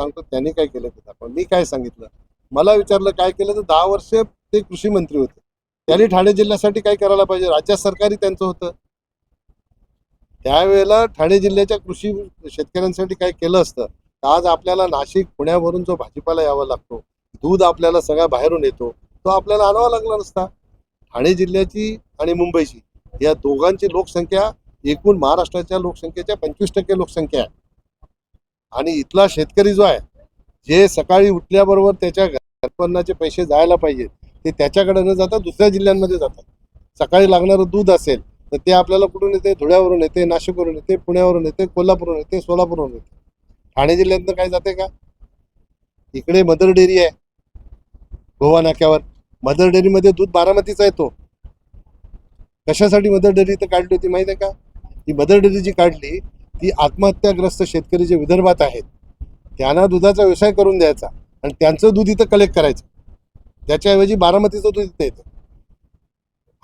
सांगतो त्यांनी काय केलं ते दाखवा. मी काय सांगितलं? मला विचारलं काय केलं तर दहा वर्ष ते कृषी मंत्री होते. त्यांनी ठाणे जिल्ह्यासाठी काय करायला पाहिजे? राज्य सरकारी त्यांचं होतं. त्यावेळेला ठाणे जिल्ह्याच्या कृषी शेतकऱ्यांसाठी काय केलं असतं? आज आपल्याला नाशिक पुण्यावरून जो भाजीपाला यावा लागतो दूध आपल्याला सगळा बाहेरून येतो तो आपल्याला आणावा लागला नसता. ठाणे जिल्ह्याची आणि मुंबईची या दोघांची लोकसंख्या एकूण महाराष्ट्राच्या लोकसंख्येच्या पंचवीस टक्के लोकसंख्या आहे. आणि इथला शेतकरी जो आहे जे सकाळी उठल्याबरोबर त्याच्या उत्पन्नाचे पैसे जायला पाहिजेत ते त्याच्याकडे न जाता दुसऱ्या जिल्ह्यांमध्ये जातात. सकाळी लागणारं दूध असेल तर ते आपल्याला कुठून येते? धुळ्यावरून येते नाशिकवरून येते पुण्यावरून येते कोल्हापूरवरून येते सोलापूरवरून येते. ठाणे जिल्ह्यातनं काय जाते का? इकडे मदर डेअरी आहे गोवा नाक्यावर. मदर डेअरीमध्ये दूध बारामतीचा येतो. कशासाठी मदर डेअरी इथं काढली होती माहिती आहे का? ही मदर डेअरी जी काढली ती आत्महत्याग्रस्त शेतकरी जे विदर्भात आहेत त्यांना दुधाचा व्यवसाय करून द्यायचा आणि त्यांचं दूध इथं कलेक्ट करायचं. त्याच्याऐवजी बारामतीचं दूध इथं येतं.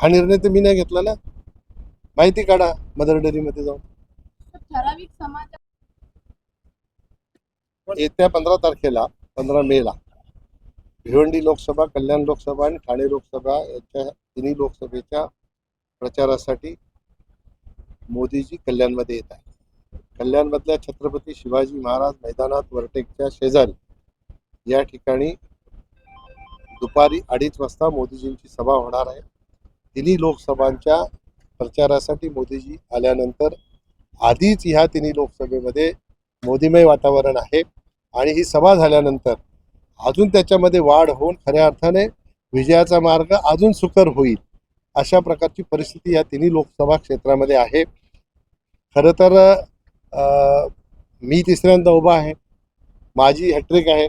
हा निर्णय तर मी नाही घेतला ना. माहिती काढा मदर डेअरीमध्ये जाऊन. येत्या पंधरा तारखेला पंधरा मेला भिवंडी लोकसभा कल्याण लोकसभा आणि ठाणे लोकसभा याच्या तिन्ही लोकसभेच्या प्रचारासाठी मोदीजी कल्याणमध्ये येत आहे कल्याणमधल्या छत्रपती शिवाजी महाराज मैदानात वरटेकच्या शेजारी. या ठिकाणी दुपारी अडीच वाजता मोदीजींची सभा होणार आहे. तिन्ही लोकसभांच्या प्रचारासाठी मोदीजी आल्यानंतर आधीच ह्या तिन्ही लोकसभेमध्ये मोदीमय वातावरण आहे. आणि ही सभा झाल्यानंतर अजून त्याच्यामध्ये वाढ होऊन खऱ्या अर्थाने विजयाचा मार्ग अजून सुकर होईल अशा प्रकारची परिस्थिती या तिन्ही लोकसभा क्षेत्रामध्ये आहे. खरं तर मी तिसऱ्यांदा उभा आहे. माझी हॅट्रिक आहे.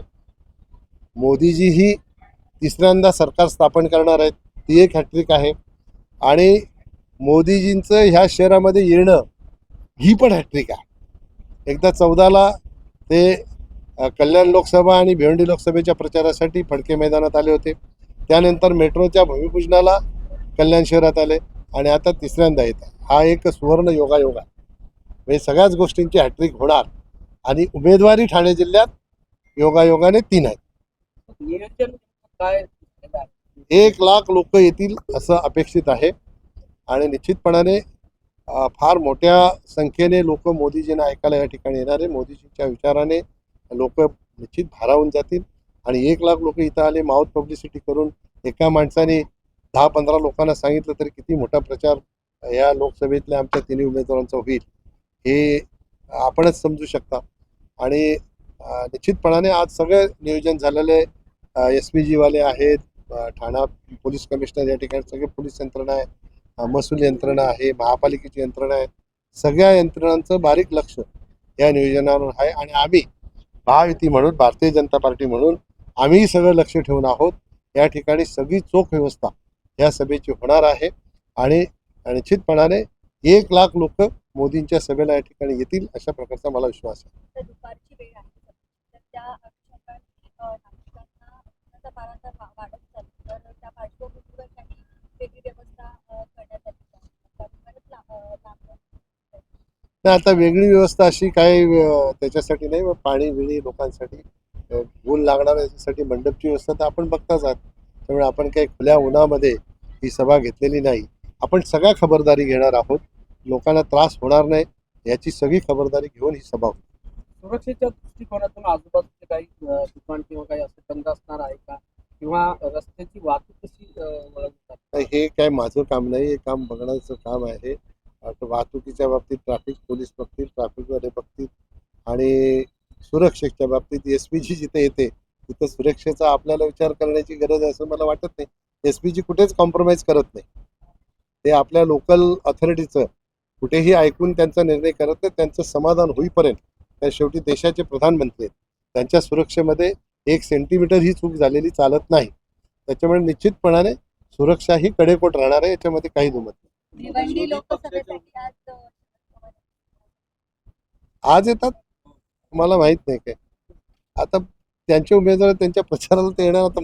मोदीजी ही तिसऱ्यांदा सरकार स्थापन करणार आहेत. ती एक हॅट्रिक आहे. आणि मोदीजींचं ह्या शहरामध्ये येणं ही पण हॅट्रिक आहे. एकदा चौदाला ते कल्याण लोकसभा आणि भिवंडी लोकसभेच्या प्रचारासाठी फडके मैदानात आले होते. त्यानंतर मेट्रोच्या भूमिपूजनाला कल्याण शहरात आले आणि आता तिसऱ्यांदा येत हा एक सुवर्ण योगायोग आहे. म्हणजे सगळ्याच गोष्टींची हॅट्रिक होणार. आणि उमेदवारी ठाणे जिल्ह्यात योगायोगाने तीन आहेत. एक लाख लोक येतील असं अपेक्षित आहे. आणि निश्चितपणाने फार मोठ्या संख्येने लोक मोदीजींना ऐकायला या ठिकाणी येणार आहे. मोदीजींच्या विचाराने लोक निश्चित भारावून जातील. आणि एक लाख लोक इथं आले माउथ पब्लिसिटी करून एका माणसाने दहा पंधरा लोकांना सांगितलं तरी किती मोठा प्रचार या लोकसभेतल्या आमच्या तिन्ही उमेदवारांचा होईल. हे आपणच समजू शकता. आणि निश्चितपणाने आज सगळे नियोजन झालेले एस पी जीवाले आहेत ठाणा पोलीस कमिशनर या ठिकाणी सगळे पोलीस यंत्रणा आहे महसूल यंत्रणा आहे महापालिकेची यंत्रणा आहे. सगळ्या यंत्रणांचं बारीक लक्ष या नियोजनावर आहे आणि आम्ही महायुती म्हणून भारतीय जनता पार्टी म्हणून आम्ही सगळं लक्ष ठेवून आहोत. या ठिकाणी सगळी चोख व्यवस्था या सभेची होणार आहे. आणि निश्चितपणाने एक लाख लोक मोदींच्या सभेला या ठिकाणी येतील अशा प्रकारचा मला विश्वास आहे. काही नाही आता वेगळी व्यवस्था अशी काय अं, त्याच्यासाठी नाही पाणी बिणी लोकांसाठी ऊन लागणार याच्यासाठी मंडपची व्यवस्था तर आपण बघताच आहात. त्यामुळे आपण काही खुल्या उन्हामध्ये ही सभा घेतलेली नाही. आपण सगळ्या खबरदारी घेणार आहोत. लोकांना त्रास होणार नाही याची सगळी खबरदारी घेऊन ही सभा होईल. सुरक्षेच्या दृष्टिकोनातून आजूबाजूचे काही दुकान किंवा काही असं बंद असणार आहे का? किंवा रस्त्याची वाहतूक कशी हे काय माझं काम नाही हे काम बघण्याचं काम आहे. वाहतुकीच्या बाबतीत ट्रॅफिक पोलीस बघतील ट्रॅफिकवाले बघतील आणि सुरक्षेच्या बाबतीत एस पी जी जिथे येते तिथं सुरक्षेचा आपल्याला विचार करण्याची गरज आहे असं मला वाटत नाही. एस पी जी कुठेच कॉम्प्रोमाइज करत नाही. ते आपल्या लोकल ऑथॉरिटीचं कुठेही ऐकून त्यांचा निर्णय करत नाही त्यांचं समाधान होईपर्यंत त्या शेवटी देशाचे प्रधानमंत्री आहेत. त्यांच्या सुरक्षेमध्ये एक सेंटीमीटर ही चूक झालेली चालत नाही. त्याच्यामुळे निश्चितपणाने सुरक्षा ही कडेकोट राहणार आहे याच्यामध्ये काही दुमत नाही. आज येतात? मला माहीत नाही काय. आता त्यांचे उमेदवार त्यांच्या प्रचाराला ते येणार आता